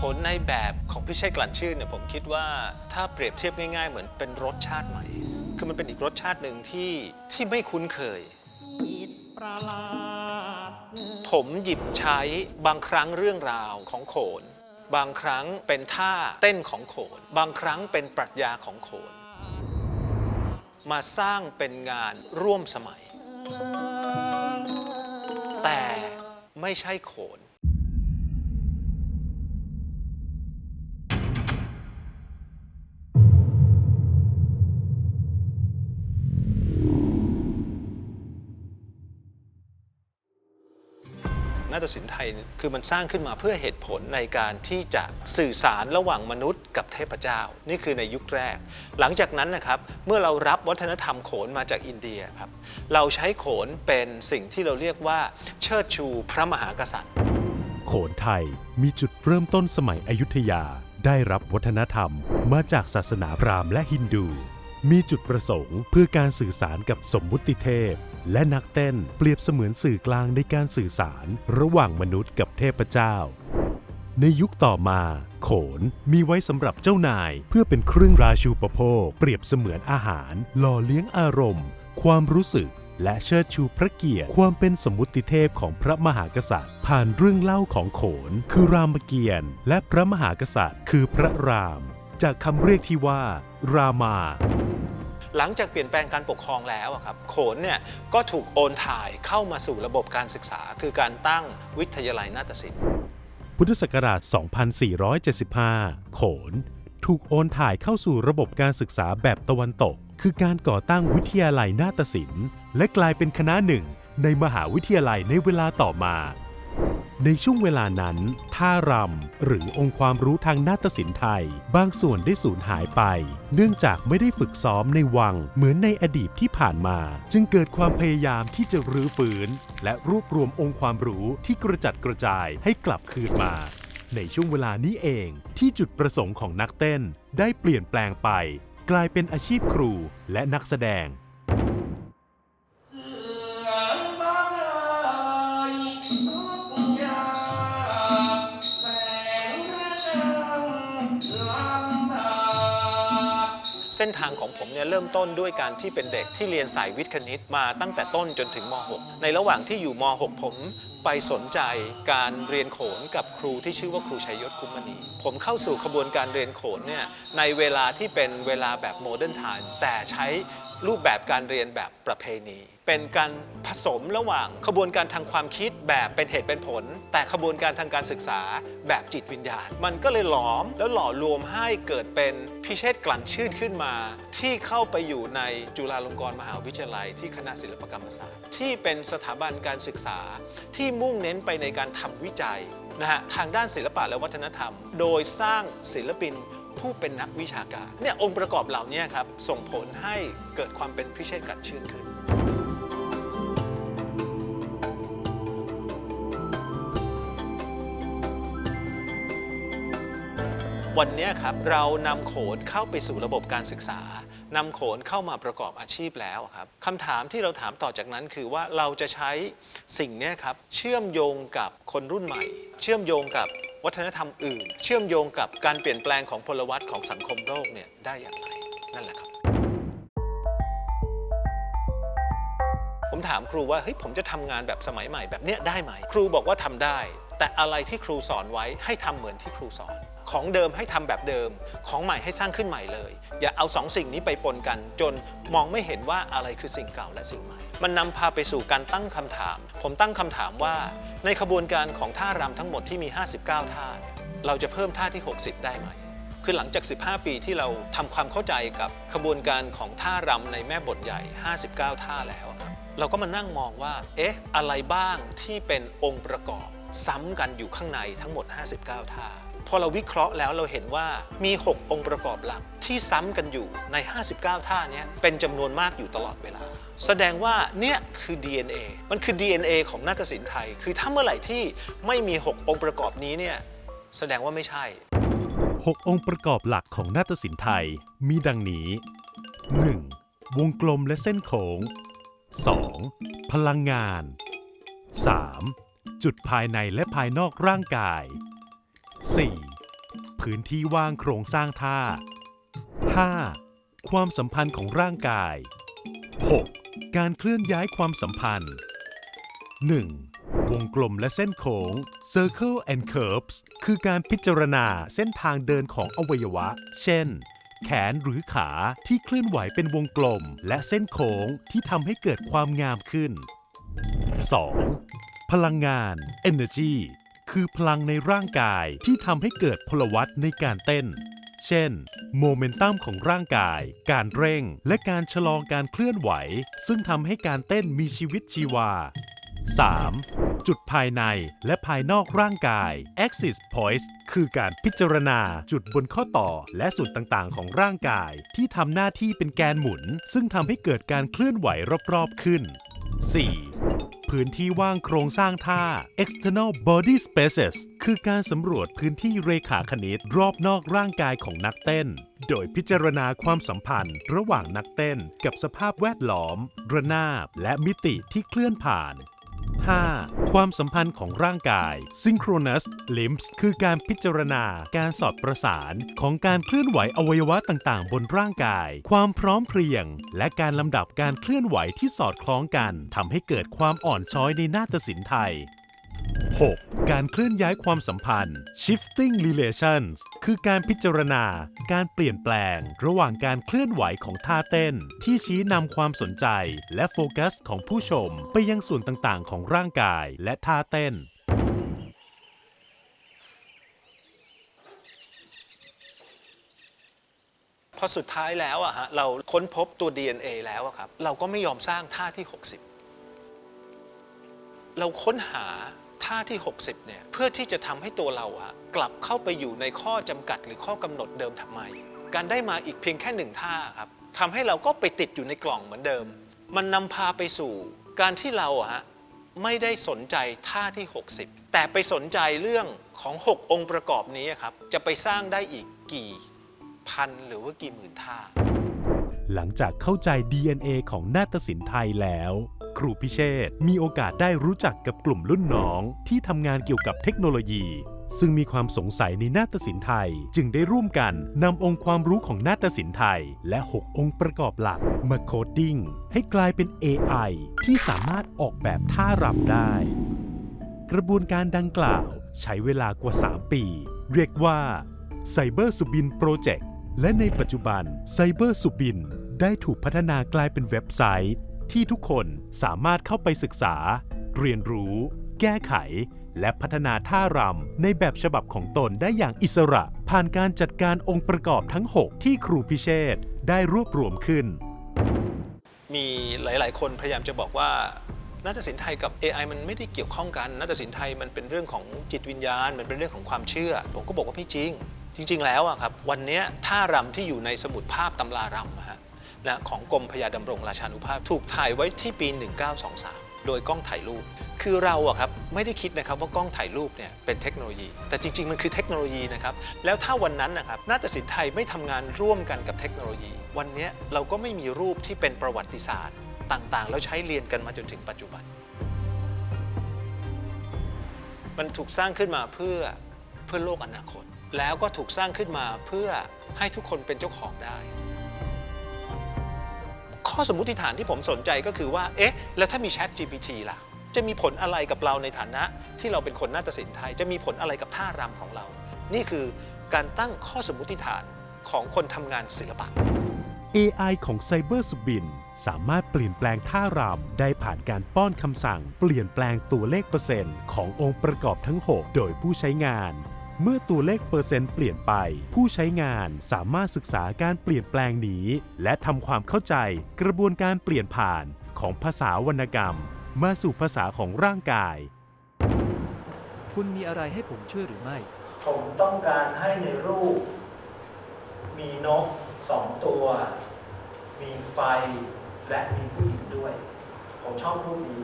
ขนในแบบของพี่ชัยกลั่นชื่นเนี่ยผมคิดว่าถ้าเปรียบเทียบง่าย ๆ เหมือนเป็นรสชาติใหม่ คือมันเป็นอีกรสชาติหนึ่งที่ที่ไม่คุ้นเคย ผมหยิบใช้บางครั้งเรื่องราวของโขน บางครั้งเป็นท่าเต้นของโขน บางครั้งเป็นปรัชญาของโขน มาสร้างเป็นงานร่วมสมัย แต่ไม่ใช่โขน นาฏศิลป์ไทยคือมันสร้างขึ้นมาเพื่อเหตุผลในการที่จะสื่อสารระหว่างมนุษย์กับเทพเจ้า นี่คือในยุคแรก หลังจากนั้นนะครับเมื่อเรารับวัฒนธรรมโขนมาจากอินเดียครับเราใช้โขนเป็นสิ่งที่เราเรียกว่า เชิดชูพระมหากษัตริย์ โขนไทยมีจุดเริ่มต้นสมัยอยุธยาได้รับวัฒนธรรมมาจากศาสนาพราหมณ์และฮินดู มีจุดประสงค์เพื่อการสื่อสารกับสมมุติเทพ และนักเต้นเปรียบเสมือนสื่อกลางในการสื่อสารระหว่างมนุษย์กับเทพเจ้า ในยุคต่อมา โขนมีไว้สำหรับเจ้านาย เพื่อเป็นเครื่องราชูปโภค เปรียบเสมือนอาหาร หล่อเลี้ยงอารมณ์ ความรู้สึกและเชิดชูพระเกียรติความเป็นสมมุติเทพของพระมหากษัตริย์ ผ่านเรื่องเล่าของโขน คือรามเกียรติ์และพระมหากษัตริย์ คือพระราม จากคำเรียกที่ว่า รามา หลังจากเปลี่ยนแปลงการปกครองแล้วครับโขนเนี่ยก็ถูกโอนถ่ายเข้ามาสู่ระบบการศึกษา คือการตั้งวิทยาลัยนาฏศิลป์ พุทธศักราช 2475 โขน ถูกโอนถ่ายเข้าสู่ระบบการศึกษาแบบตะวันตก คือการก่อตั้งวิทยาลัยนาฏศิลป์ และกลายเป็นคณะหนึ่งในมหาวิทยาลัยในเวลาต่อมา ในช่วงเวลานั้น ท่ารำหรือองค์ความรู้ทางนาฏศิลป์ไทย บางส่วนได้สูญหายไป เนื่องจากไม่ได้ฝึกซ้อมในวังเหมือนในอดีตที่ผ่านมา จึงเกิดความพยายามที่จะรื้อฟื้น และรวบรวมองค์ความรู้ที่กระจัดกระจายให้กลับคืนมา ในช่วงเวลานี้เองที่จุดประสงค์ของนักเต้นได้เปลี่ยนแปลงไป กลายเป็นอาชีพครูและนักแสดง เส้นทางของผมเนี่ยเริ่มต้นด้วยการที่เป็นเด็กที่เรียนสายวิทย์คณิตมาตั้งแต่ต้นจนถึงม .6 ในระหว่างที่อยู่ม .6 ผมไปสนใจการเรียนโขนกับครูที่ชื่อว่าครูชัยยศคุ้มมณี ผมเข้าสู่ขบวนการเรียนโขนเนี่ยในเวลาที่เป็นเวลาแบบโมเดิร์นไทม์แต่ใช้ รูปแบบการเรียนแบบประเพณี เป็นการผสมระหว่างขบวนการทางความคิดแบบเป็นเหตุเป็นผล แต่ขบวนการทางการศึกษาแบบจิตวิญญาณ มันก็เลยหลอมแล้วหล่อรวมให้เกิดเป็นพิเชษกลั่นชื่นขึ้นมา ที่เข้าไปอยู่ในจุฬาลงกรณ์มหาวิทยาลัย ที่คณะศิลปกรรมศาสตร์ ที่เป็นสถาบันการศึกษาที่มุ่งเน้นไปในการทำวิจัย นะฮะทางด้านศิลปะและวัฒนธรรม โดยสร้างศิลปินผู้เป็นนักวิชาการเนี่ยองค์ประกอบเหล่านี้ครับส่งผลให้เกิดความเป็นพิเชษกลั่นชื่นขึ้น วันนี้ครับเรานำโขนเข้าไปสู่ระบบการศึกษา นำโขนเข้ามาประกอบอาชีพแล้วครับคำถามที่เราถามต่อจากนั้นคือว่าเราจะใช้สิ่งนี้ครับเชื่อมโยงกับคนรุ่นใหม่ เชื่อมโยงกับวัฒนธรรมอื่น เชื่อมโยงกับการเปลี่ยนแปลงของพลวัตของสังคมโลกเนี่ยได้อย่างไรนั่นแหละครับ ผมถามครูว่าเฮ้ยผมจะทำงานแบบสมัยใหม่แบบเนี้ยได้ไหม ครูบอกว่าทำได้ แต่อะไรที่ครูสอนไว้ให้ทำเหมือนที่ครูสอน ของเดิมให้ทำแบบเดิม ของใหม่ให้สร้างขึ้นใหม่เลย อย่าเอาสองสิ่งนี้ไปปนกัน จนมองไม่เห็นว่าอะไรคือสิ่งเก่าและสิ่งใหม่ มันนำพาไปสู่การตั้งคำถาม ผมตั้งคำถามว่า ในขบวนการของท่ารำทั้งหมดที่มี 59 ท่าเนี่ยเราจะเพิ่มท่าที่ 60 ได้ไหมคือหลังจาก 15 ปีที่เราทำความเข้าใจกับขบวนการของท่ารำในแม่บทใหญ่ 59 ท่าแล้วครับเราก็มานั่งมองว่า เอ๊ะ อะไรบ้างที่เป็นองค์ประกอบ ซ้ำกันอยู่ข้างในทั้งหมด 59 ท่า พอเราวิเคราะห์แล้วเราเห็นว่ามี 6 องค์ประกอบหลักที่ซ้ำกันอยู่ใน 59 ท่านี้เป็นจำนวนมากอยู่ตลอดเวลา แสดงว่าเนี่ยคือ DNA มันคือ DNA ของนาฏศิลป์ไทย คือถ้าเมื่อไหร่ที่ไม่มี 6 องค์ประกอบนี้เนี่ยแสดงว่าไม่ใช่ 6 องค์ประกอบหลักของนาฏศิลป์ไทยมีดังนี้ 1. วงกลมและเส้นโค้ง 2. พลังงาน 3. จุดภายในและภายนอกร่างกาย 4. พื้นที่ว่างโครงสร้างท่า 5. ความสัมพันธ์ของร่างกาย 6. การเคลื่อนย้ายความสัมพันธ์ 1. วงกลมและเส้นโค้ง Circle and Curves คือการพิจารณาเส้นทางเดินของอวัยวะ เช่น แขนหรือขาที่เคลื่อนไหวเป็นวงกลม และเส้นโค้งที่ทำให้เกิดความงามขึ้น 2. พลังงาน Energy คือพลังในร่างกายที่ทำให้เกิดพลวัตในการเต้น เช่น โมเมนตัมของร่างกาย การเร่ง และการชะลอการเคลื่อนไหว ซึ่งทำให้การเต้นมีชีวิตชีวา 3. จุดภายในและภายนอกร่างกาย axis points คือการพิจารณาจุดบนข้อต่อและส่วนต่างๆ ของร่างกาย ที่ทำหน้าที่เป็นแกนหมุน ซึ่งทำให้เกิดการเคลื่อนไหวรอบๆขึ้น 4. พื้นที่ว่างโครงสร้างท่า external body spaces คือการสำรวจพื้นที่เรขาคณิตรอบนอกร่างกายของนักเต้น โดยพิจารณาความสัมพันธ์ระหว่างนักเต้นกับสภาพแวดล้อม ระนาบและมิติที่เคลื่อนผ่าน 5. ความสัมพันธ์ของร่างกาย synchronous limbs คือการพิจารณาการสอดประสานของการเคลื่อนไหวอวัยวะต่างๆ บนร่างกาย ความพร้อมเพรียง และการลำดับการเคลื่อนไหวที่สอดคล้องกันทำให้เกิดความอ่อนช้อยในนาฏศิลป์ไทย 6. การเคลื่อนย้ายความสัมพันธ์ shifting relations คือการพิจารณา การเปลี่ยนแปลง ระหว่างการเคลื่อนไหวของท่าเต้น ที่ชี้นำความสนใจ และโฟกัสของผู้ชม ไปยังส่วนต่างๆ ของร่างกายและท่าเต้น พอสุดท้ายแล้วอะฮะเราค้นพบตัว DNA แล้วอะครับ เราก็ไม่ยอมสร้างท่าที่ 60 เราค้นหา ท่าที่ 60เนี่ยเพื่อที่จะทำให้ตัวเราอะกลับเข้าไปอยู่ในข้อจำกัดหรือข้อกำหนดเดิมทำไม การได้มาอีกเพียงแค่หนึ่งท่าครับทำให้เราก็ไปติดอยู่ในกล่องเหมือนเดิม มันนำพาไปสู่การที่เราอะฮะไม่ได้สนใจท่าที่ 60 แต่ไปสนใจเรื่องของ 6 องค์ประกอบนี้ครับ จะไปสร้างได้อีกกี่พันหรือว่ากี่หมื่นท่า หลังจากเข้าใจ DNA ของนาฏศิลป์ไทยแล้ว ครูพิเชษมีโอกาสได้รู้จักกับกลุ่มรุ่นน้องที่ทำงานเกี่ยวกับเทคโนโลยี ซึ่งมีความสงสัยในนาฏศิลป์ไทย จึงได้ร่วมกันนำองค์ความรู้ของนาฏศิลป์ไทย และ 6 องค์ประกอบหลัก มาโคดดิ้งให้กลายเป็น AI ที่สามารถออกแบบท่ารำได้ กระบวนการดังกล่าวใช้เวลากว่า 3 ปี เรียกว่า Cyber Subin Project และในปัจจุบัน Cyber Subin ได้ถูกพัฒนากลายเป็นเว็บไซต์ ที่ทุกคนสามารถเข้าไปศึกษา เรียนรู้ แก้ไข และพัฒนาท่ารำในแบบฉบับของตนได้อย่างอิสระ ผ่านการจัดการองค์ประกอบทั้ง 6 ที่ครูพิเชษได้รวบรวมขึ้น มีหลาย ๆ คนพยายามจะบอกว่านาฏศิลป์ไทยกับ AI มันไม่ได้เกี่ยวข้องกันนาฏศิลป์ไทยมันเป็นเรื่องของจิตวิญญาณ มันเป็นเรื่องของความเชื่อ ผมก็บอกว่าไม่จริง จริง ๆ แล้วอะครับ วันนี้ท่ารำที่อยู่ในสมุดภาพตำรารำฮะ นะของกรมพยาดำรงราชานุภาพ ถูกถ่ายไว้ที่ปี 1923 โดยกล้องถ่ายรูป คือเราอะครับไม่ได้คิดนะครับว่ากล้องถ่ายรูปเนี่ยเป็นเทคโนโลยี แต่จริง ๆ มันคือเทคโนโลยีนะครับ แล้วถ้าวันนั้นนะครับนาฏศิลป์ไทยไม่ทำงานร่วมกันกับเทคโนโลยี วันนี้เราก็ไม่มีรูปที่เป็นประวัติศาสตร์ ต่างๆ แล้วใช้เรียนกันมาจนถึงปัจจุบัน มันถูกสร้างขึ้นมาเพื่อเพื่อโลกอนาคต แล้วก็ถูกสร้างขึ้นมาเพื่อให้ทุกคนเป็นเจ้าของได้ ข้อสมมุติฐานที่ผมสนใจก็คือว่า เอ๊ะ แล้วถ้ามี Chat GPT ล่ะ จะมีผลอะไรกับเราในฐานะที่เราเป็นคนนาฏศิลป์ไทย จะมีผลอะไรกับท่ารำของเรา นี่คือการตั้งข้อสมมุติฐานของคนทำงานศิลปะ AI ของ Cyber Subin สามารถเปลี่ยนแปลงท่ารำได้ผ่านการป้อนคำสั่ง เปลี่ยนแปลงตัวเลขเปอร์เซ็นต์ขององค์ประกอบทั้ง 6 โดยผู้ใช้งาน เมื่อตัวเลขเปอร์เซ็นต์เปลี่ยนไป ผู้ใช้งานสามารถศึกษาการเปลี่ยนแปลงนี้ และทำความเข้าใจกระบวนการเปลี่ยนผ่านของภาษาวรรณกรรม มาสู่ภาษาของร่างกาย คุณมีอะไรให้ผมช่วยหรือไม่ ผมต้องการให้ในรูป มีนกสองตัว มีไฟ และมีผู้หญิงด้วย ผมชอบรูปนี้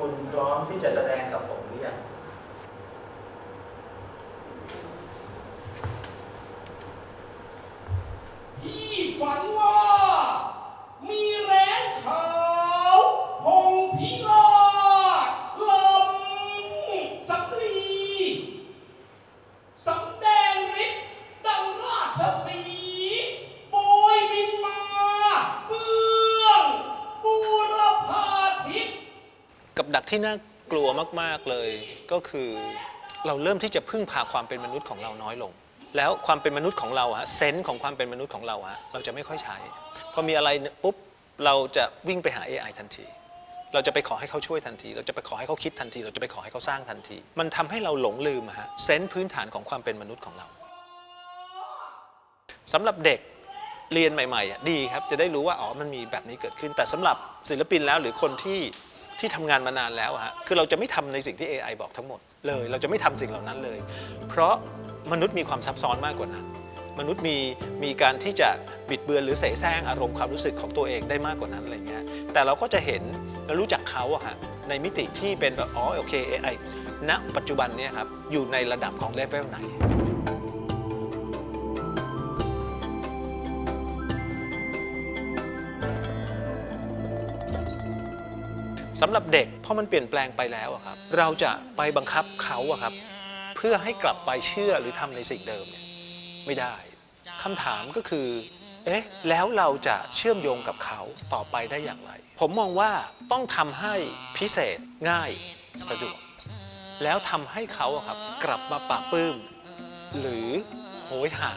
คุณพร้อมที่จะแสดงกับผมหรือยัง ผ กับดักที่น่ากลัวมากๆเลย ก็คือเราเริ่มที่จะพึ่งพาความเป็นมนุษย์ของเราน้อยลง แล้วความเป็นมนุษย์ของเราฮะเซนส์ของความเป็นมนุษย์ของเราฮะเราจะไม่ค่อยใช้พอมีอะไรปุ๊บเราจะวิ่งไปหา AI ทันที เราจะไปขอให้เขาช่วยทันที เราจะไปขอให้เขาคิดทันที เราจะไปขอให้เขาสร้างทันที มันทำให้เราหลงลืมฮะเซนส์พื้นฐานของความเป็นมนุษย์ของเราสำหรับเด็กเรียนใหม่ๆดีครับจะได้รู้ว่าอ๋อมันมีแบบนี้เกิดขึ้น แต่สำหรับศิลปินแล้วหรือคนที่ ที่ทำงานมานานแล้วอะฮะคือเราจะไม่ทำในสิ่งที่ AI บอกทั้งหมดเลย เราจะไม่ทำสิ่งเหล่านั้นเลย เพราะมนุษย์มีความซับซ้อนมากกว่านั้น มนุษย์มีมีการที่จะบิดเบือนหรือเสแสร้งอารมณ์ความรู้สึกของตัวเองได้มากกว่านั้นอะไรเงี้ยแต่เราก็จะเห็นและรู้จักเขาอะฮะในมิติที่เป็นแบบอ๋อโอเค AI ณปัจจุบันเนี่ยครับอยู่ในระดับของเลเวลไหน สำหรับเด็กพอมันเปลี่ยนแปลงไปแล้วอะครับเราจะไปบังคับเขาอะครับเพื่อให้กลับไปเชื่อหรือทำในสิ่งเดิมเนี่ยไม่ได้คำถามก็คือเอ๊ะแล้วเราจะเชื่อมโยงกับเขาต่อไปได้อย่างไร ผมมองว่าต้องทำให้พิเศษง่ายสะดวก แล้วทำให้เขาครับกลับมาปราปลื้ม หรือโหยหา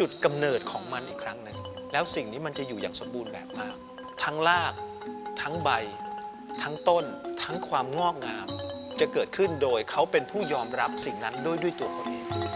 จุดกำเนิดของมันอีกครั้งหนึ่งแล้วสิ่งนี้มันจะอยู่อย่างสมบูรณ์แบบมาก ทั้งราก ทั้งใบ ทั้งต้นทั้งความงอกงาม จะเกิดขึ้นโดยเขาเป็นผู้ยอมรับสิ่งนั้นด้วยด้วยตัวเขาเอง